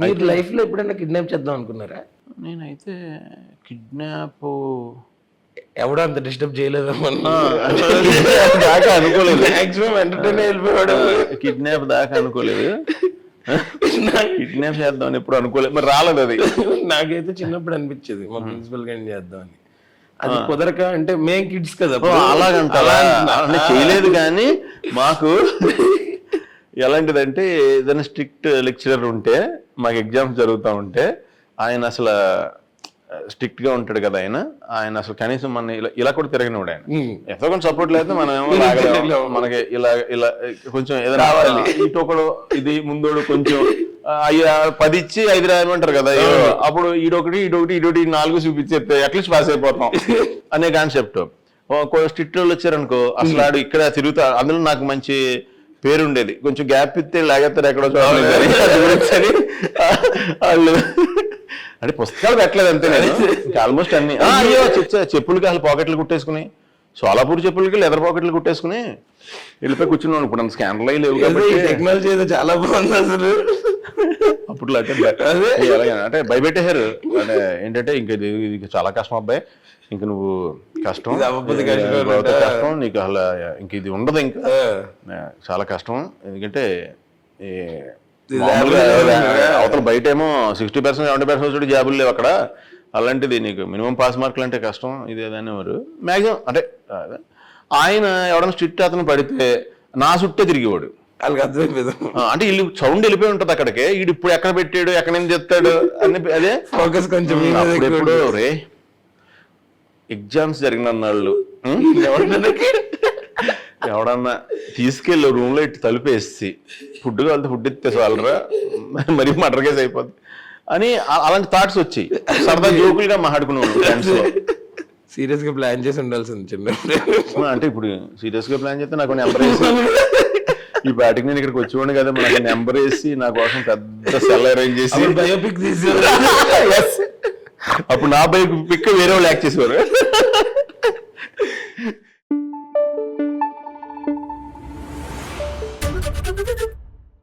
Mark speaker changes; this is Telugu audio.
Speaker 1: మీరు లైఫ్లో ఎప్పుడైనా కిడ్నాప్ చేద్దాం అనుకున్నారా?
Speaker 2: నేనైతే కిడ్నాప్
Speaker 1: ఎవడో అంత డిస్టర్బ్ చేయలేదు
Speaker 2: దాకా అనుకోలేదు.
Speaker 1: మాక్సిమం ఎంటర్టైన్ వెళ్ళిపోయాడు.
Speaker 2: కిడ్నాప్ దాకా అనుకోలేదు. కిడ్నాప్ చేద్దామని ఎప్పుడు అనుకోలేదు. మరి రాలేదు అది.
Speaker 1: నాకైతే చిన్నప్పుడు అనిపించేది మా ప్రిన్సిపల్ గారిని చేద్దామని. అది కుదరక అంటే మేం కిడ్స్ కదా
Speaker 2: ఓ, అలాగంటారా అంటే చేయలేదు కానీ మాకు ఎలాంటిదంటే ఏదైనా స్ట్రిక్ట్ లెక్చరర్ ఉంటే మాకు ఎగ్జామ్స్ జరుగుతూ ఉంటే ఆయన అసలు స్ట్రిక్ట్గా ఉంటాడు కదా ఆయన ఆయన అసలు కనీసం మన ఇలా ఇలా కూడా తిరగనివాడు ఆయన. ఎంతో కొంచెం సపోర్ట్ లేకపోతే మనం ఏమో. మనకి ఇలా ఇలా కొంచెం ఏదైనా ఇటు ఒకడు ఇది ముందోడు కొంచెం పది ఇచ్చి ఐదు రాయమంటారు కదా. అప్పుడు ఈడొకటి ఈడొకటి ఈడొకటి నాలుగు చూపించేస్తే అట్లీస్ట్ పాస్ అయిపోతాం అనే కాన్సెప్ట్ స్ట్రిక్ట్ వాళ్ళు వచ్చారనుకో అసలు ఆడు ఇక్కడ తిరుగుతా అందులో నాకు మంచి పేరు ఉండేది కొంచెం గ్యాప్ ఇస్తే లాగేస్తారు ఎక్కడో చూడాలి వాళ్ళు అంటే పుస్తకాలు పెట్టలేదు అంతే నేను. ఆల్మోస్ట్ అన్ని. చెప్పులకి అసలు పాకెట్లు కుట్టేసుకుని సోలాపూర్ చెప్పులకి లెదర్ పాకెట్లు కుట్టేసుకుని వెళ్ళిపోయి కూర్చున్నాను. ఇప్పుడు అంత స్కానర్లు లేవు కాబట్టి
Speaker 1: టెక్నాలజీ చాలా బాగుంది అసలు.
Speaker 2: అప్పుడు అంటే అంటే భయపెట్టేశారు. అంటే ఏంటంటే ఇంక ఇది ఇది చాలా కష్టం అబ్బాయి. ఇంక నువ్వు కష్టం.
Speaker 1: కష్టం
Speaker 2: నీకు అసలు ఇంక ఇది ఉండదు ఇంకా. చాలా కష్టం. ఎందుకంటే అవతల బయట ఏమో సిక్స్టీ పర్సెంట్ సెవెంటీ పర్సెంట్ వచ్చి జాబులు లేవు అక్కడ. అలాంటిది నీకు మినిమం పాస్ మార్కులు అంటే కష్టం. ఇది అనేవారు మ్యాక్సిమం అంటే. ఆయన ఎవడన్నా స్ట్రిక్ట్ అతను పడితే నా చుట్టే తిరిగేవాడు.
Speaker 1: వాళ్ళకి అర్థమైపోయింది.
Speaker 2: అంటే వీళ్ళు సౌండ్ వెళ్ళిపోయి ఉంటది అక్కడికి. వీడు ఇప్పుడు ఎక్కడ పెట్టాడు ఎక్కడ నుంచి చెప్తాడు అని అదే?
Speaker 1: ఫోకస్ కొంచెం
Speaker 2: రే ఎగ్జామ్స్ జరిగిన?
Speaker 1: ఎవరినైనా
Speaker 2: ఎవడన్నా తీసుకెళ్ళి రూమ్లో ఇటు తలుపేసి ఫుడ్ కావాలి ఫుడ్ ఇస్తే చాలరా. మరి మటర్ కేసు అయిపోద్ది. అని అలాంటి థాట్స్ వచ్చాయి. సరదా జోకులుగా
Speaker 1: ఫ్రెండ్స్లో. సీరియస్గా ప్లాన్ చేసి ఉండాల్సింది చిన్న
Speaker 2: అంటే ఇప్పుడు సీరియస్గా ప్లాన్ చేస్తే నాకు నెంబర్ వేసి. ఈ బ్యాటింగ్ నేను ఇక్కడికి వచ్చేవాడు కదా నాకు నెంబర్ వేసి నా కోసం పెద్ద సెల్ అరేంజ్ చేసి
Speaker 1: బయోపిక్
Speaker 2: అప్పుడు నా బయోపిక్ వేరే వాళ్ళు యాక్ట్ చేసేవారు Thank you.